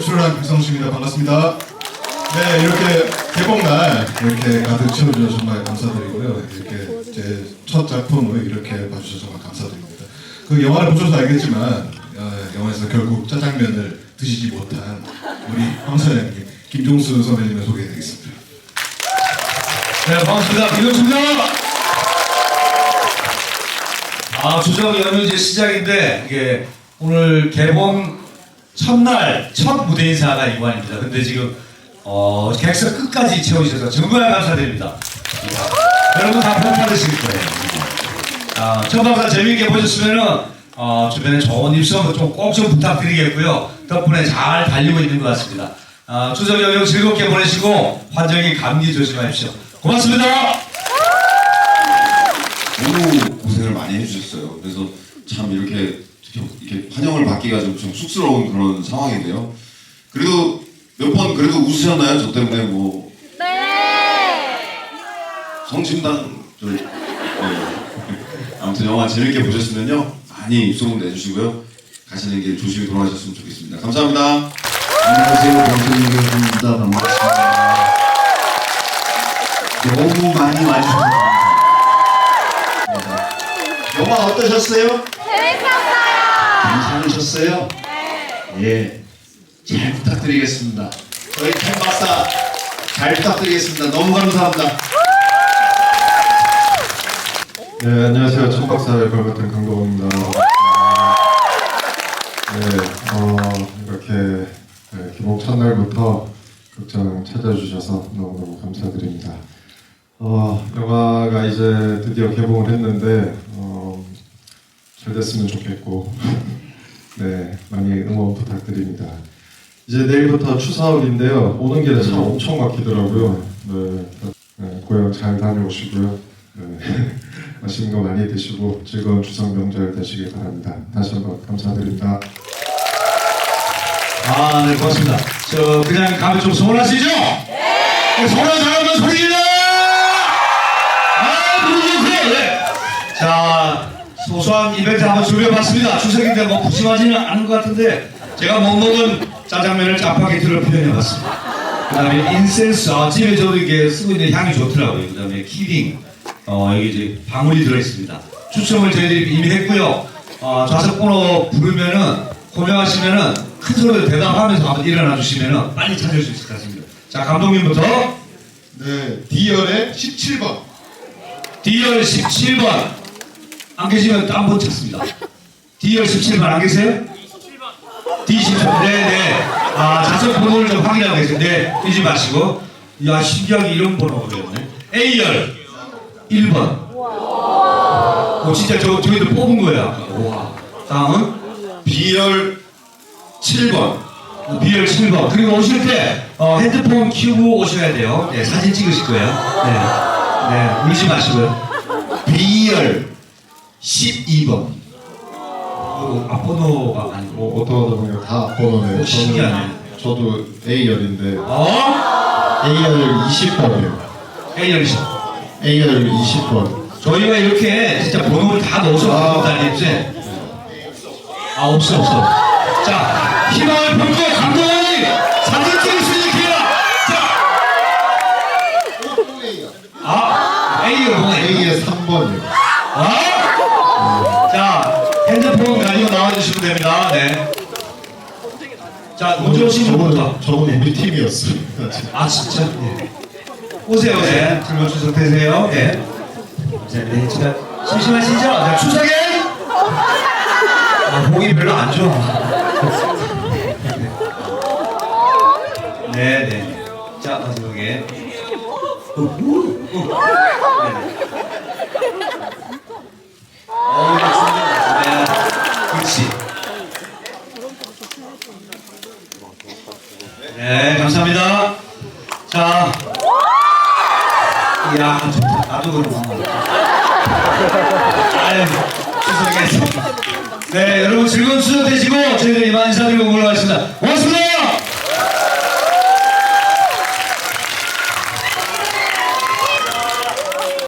출연한 김성수입니다. 반갑습니다. 네, 이렇게 개봉날 이렇게 가득 채워주셔서 정말 감사드리고요. 이렇게 제 첫 작품을 이렇게 봐주셔서 정말 감사드립니다. 그 영화를 보셔서 알겠지만 어, 영화에서 결국 짜장면을 드시지 못한 우리 황사장님 김종수 선배님을 소개해드리겠습니다. 네, 반갑습니다. 김영수입니다. 아, 추석 연휴 이제 시작인데, 이게 오늘 개봉 첫날, 첫 무대 인사가 이관입니다. 근데 지금, 어, 객석 끝까지 채워주셔서 정말 감사드립니다. 여러분 다편 받으실 거예요. 아, 첫 방송 재미있게 보셨으면은, 어, 주변에 좋은 입성 좀꼭 좀 부탁드리겠고요. 덕분에 잘 달리고 있는 것 같습니다. 아, 추석 연휴 즐겁게 보내시고, 환절기 감기 조심하십시오. 고맙습니다. 너무 고생을 많이 해주셨어요. 그래서 참 이렇게 이렇게 환영을 받기가 좀, 좀 쑥스러운 그런 상황인데요. 그래도 몇 번 그래도 웃으셨나요? 저 때문에 뭐 성심당 저 네. 아무튼 영화 재밌게 보셨으면요 많이 입소문 내주시고요 가시는 길 조심히 돌아가셨으면 좋겠습니다. 감사합니다. 안녕하세요. 병선이입니다. 반갑습니다. 너무 많이 와주셔서 감사합니다. 영화 어떠셨어요? 괜 찮으셨어요? 예. 잘 부탁드리겠습니다. 저희 캔 박사 잘 부탁드리겠습니다. 너무 감사합니다. 네, 안녕하세요. 천박사의 걸 같은 강동원입니다. 네, 어, 이렇게 네, 개봉 첫날부터 극장 찾아주셔서 너무너무 감사드립니다. 어, 영화가 이제 드디어 개봉을 했는데, 어, 잘 됐으면 좋겠고, 네, 많이 응원 부탁드립니다. 이제 내일부터 추사월인데요. 오는 길에 차 엄청 막히더라고요. 네, 네, 고향 잘 다녀오시고요. 네, 맛있는 거 많이 드시고 즐거운 추석 명절 되시길 바랍니다. 다시 한번 감사드립니다. 아, 네, 고맙습니다. 저, 그냥 가면 좀 서운하시죠? 네! 서운한 사람은 소리 질러! 아, 누구죠? 그래! 네. 자, 소소한 이벤트 한번 준비해봤습니다. 추석인데 뭐 푸짐하지는 않은 것 같은데, 제가 못 먹은 짜장면을 짜파게티로 표현해봤습니다. 그 다음에 인센스, 아, 집에 저도 이게 쓰고 있는 향이 좋더라고요. 그 다음에 키링, 어, 여기 이제 방울이 들어있습니다. 추첨을 저희들이 이미 했고요. 어, 좌석 번호 부르면은, 호명하시면은, 큰 소리로 대답하면서 한번 일어나 주시면은 빨리 찾을 수 있을 것 같습니다. 자, 감독님부터 네, D열의 17번. D열 17번. 안 계시면 또 한 번 찾습니다. D열 17번 안 계세요? D17번. 네네. 아, 좌석 번호를 좀 확인하고 계세요. 네, 뛰지 마시고. 야, 신기하게 이런 번호가 그랬네. A열 1번. 오, 진짜 저, 저희들 뽑은 거야. 와. 다음은 B열 7번 B열 7번. 그리고 오실 때 어, 핸드폰 켜고 오셔야 돼요. 네, 사진 찍으실 거예요. 네. 네, 울지 마시고요. B열 12번. 그 앞번호가 아니고. 뭐 어떤 분이 다 앞번호네요. 오, 신기하네. 저도 A열인데 어? A열 20번이에요. A열 10. A열 20번. 저희가 이렇게 진짜 번호를 다 넣어서 아. 갖고 다니는데. 아, 없어, 없어. 자, 희망을 품고 감독님 핸드폰 가지고 나와주시면 됩니다. 네. 자, 오신 분부터. 저분 우리 팀이었어요. 아, 진짜? 네. 오세요, 네. 즐거운 되세요. 네. 자, 네, 진짜 심심하시죠? 자, 추석에! 아, 목이 별로 안 좋아. 네, 네. 자, 마지막에. 네. 자. 이야. 나도 그러고. 아유, 추석에. 네, 여러분 즐거운 추석 되시고, 저희들 이만 인사드리고 물러가겠습니다.